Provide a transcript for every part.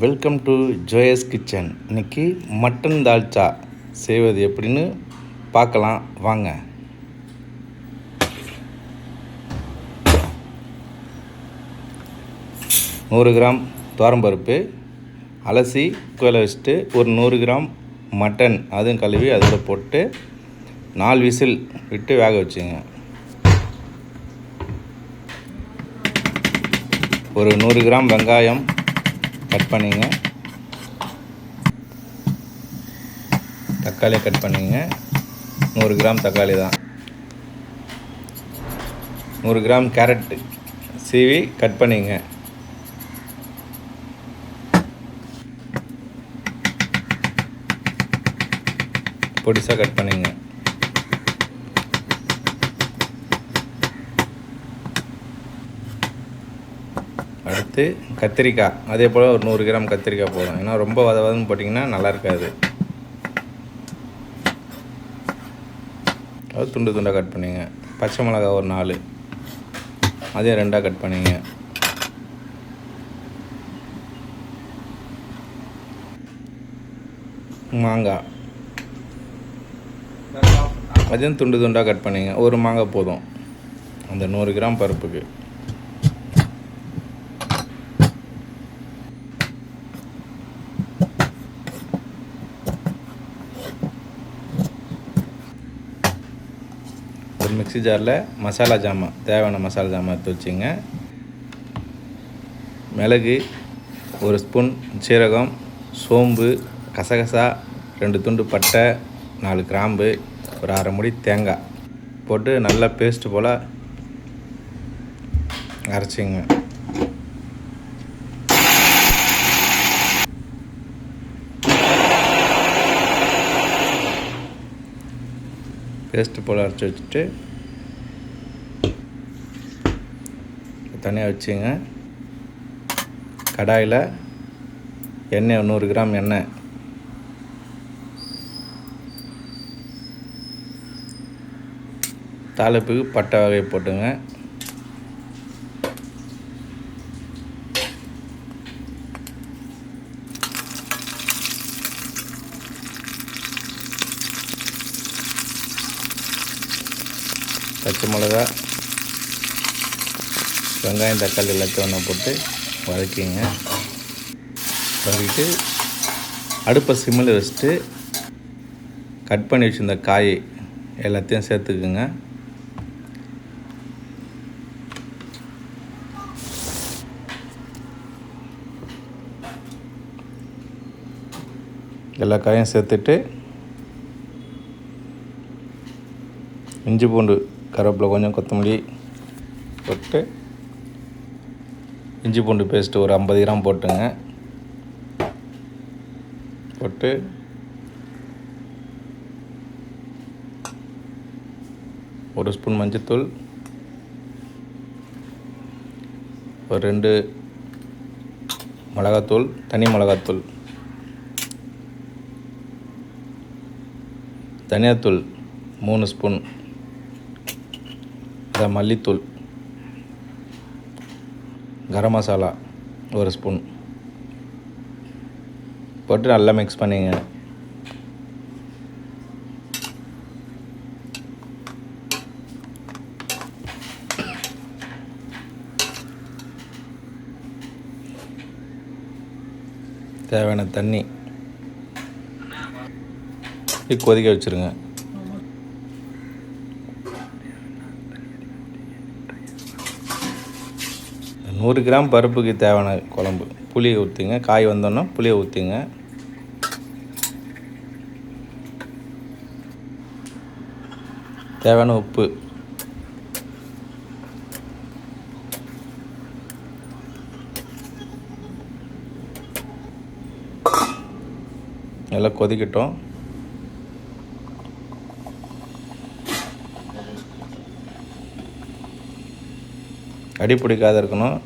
Welcome to Joy's kitchen இன்னைக்கு mutton dalcha செய்வது எப்படின்னு பார்க்கலாம். வாங்க. நூறு கிராம் துவரம்பருப்பு அலசி குக்கரில் வச்சுட்டு ஒரு நூறு கிராம் மட்டன் அதுவும் கழுவி அதில் போட்டு நாலு விசில் விட்டு வேக வச்சுங்க. ஒரு நூறு கிராம் வெங்காயம் கட் பண்ணிங்க. தக்காளியை கட் பண்ணிங்க. நூறு கிராம் தக்காளி தான். நூறு கிராம் கேரட் சீவி கட் பண்ணிங்க. பொடிசாக கட் பண்ணிங்க. அடுத்து கத்திரிக்காய். அதே போல் ஒரு நூறு கிராம் கத்திரிக்காய் போதும். ஏன்னா ரொம்ப வத வதன்னு போட்டிங்கன்னா நல்லா இருக்காது. அது துண்டு துண்டாக கட் பண்ணிங்க. பச்சை மிளகா ஒரு நாலு. அதே ரெண்டாக கட் பண்ணிங்க. மாங்காய். அதையும் துண்டு துண்டாக கட் பண்ணிங்க. ஒரு மாங்காய் போதும். அந்த நூறு கிராம் பருப்புக்கு. மிக்சி மிக்ஸி ஜாரில் மசாலா ஜாமான் தேவையான மசாலா ஜாமான் எடுத்து வச்சுங்க மிளகு ஒரு ஸ்பூன் சீரகம் சோம்பு கசகசா ரெண்டு துண்டு பட்டை நாலு கிராம்பு ஒரு அரை முடி தேங்காய் போட்டு நல்லா பேஸ்ட்டு போல் அரைச்சிங்க. பேஸ்ட்டு போல் அரைச்சி வச்சுட்டு தனியாக வச்சுங்க. கடாயில் எண்ணெய் நூறு கிராம் எண்ணெய். தாளிப்புக்கு பட்டை வகை போட்டுங்க. பச்சை மிளகா வெங்காயம் தக்காளி எல்லாத்தையும் ஒன்று போட்டு வதக்கிங்க. வதக்கிட்டு அடுப்பை சிம்மில் வச்சுட்டு கட் பண்ணி வச்சுருந்த காய் எல்லாத்தையும் சேர்த்துக்குங்க. எல்லா காயும் சேர்த்துட்டு இஞ்சி பூண்டு கருவேப்பிலை கொஞ்சம் கொத்தமல்லி போட்டு இஞ்சி பூண்டு பேஸ்ட்டு ஒரு ஐம்பது கிராம் போட்டுங்க. போட்டு ஒரு ஸ்பூன் மஞ்சத்தூள் ஒரு ரெண்டு மிளகாத்தூள் தனி மிளகாத்தூள் தனியாத்தூள் மூணு ஸ்பூன் அதான் மல்லித்தூள். கரம் மசாலா ஒரு ஸ்பூன். போட்டு நல்லா மிக்ஸ் பண்ணிங்க. தேவையான தண்ணி. கொதிக்க வச்சுருங்க. நூறு கிராம் பருப்புக்கு தேவையான குழம்பு. புளியை ஊற்றிங்க காய் வந்தோன்னா புளியை ஊற்றிங்க தேவையான உப்பு. நல்லா கொதிக்கட்டும். அடி பிடிக்காத இருக்கணும்.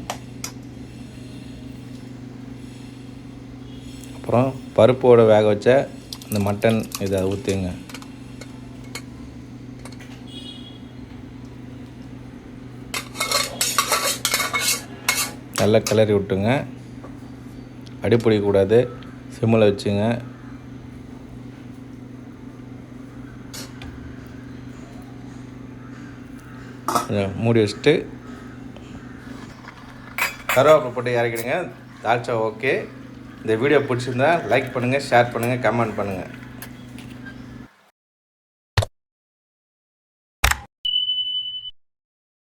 அப்புறம் பருப்போட வேக வச்ச இந்த மட்டன் இதை ஊற்றிங்க நல்லா கிளறி விட்டுங்க. அடிப்பிடிக்கக்கூடாது சிம்மில் வச்சுங்க. மூடி வச்சுட்டு கருவேப்பிலை போட்டு இறக்கிடுங்க. தால்ச்சா ஓகே இந்த வீடியோ பிடிச்சிருந்தா லைக் பண்ணுங்கள் ஷேர் பண்ணுங்கள் கமெண்ட் பண்ணுங்கள்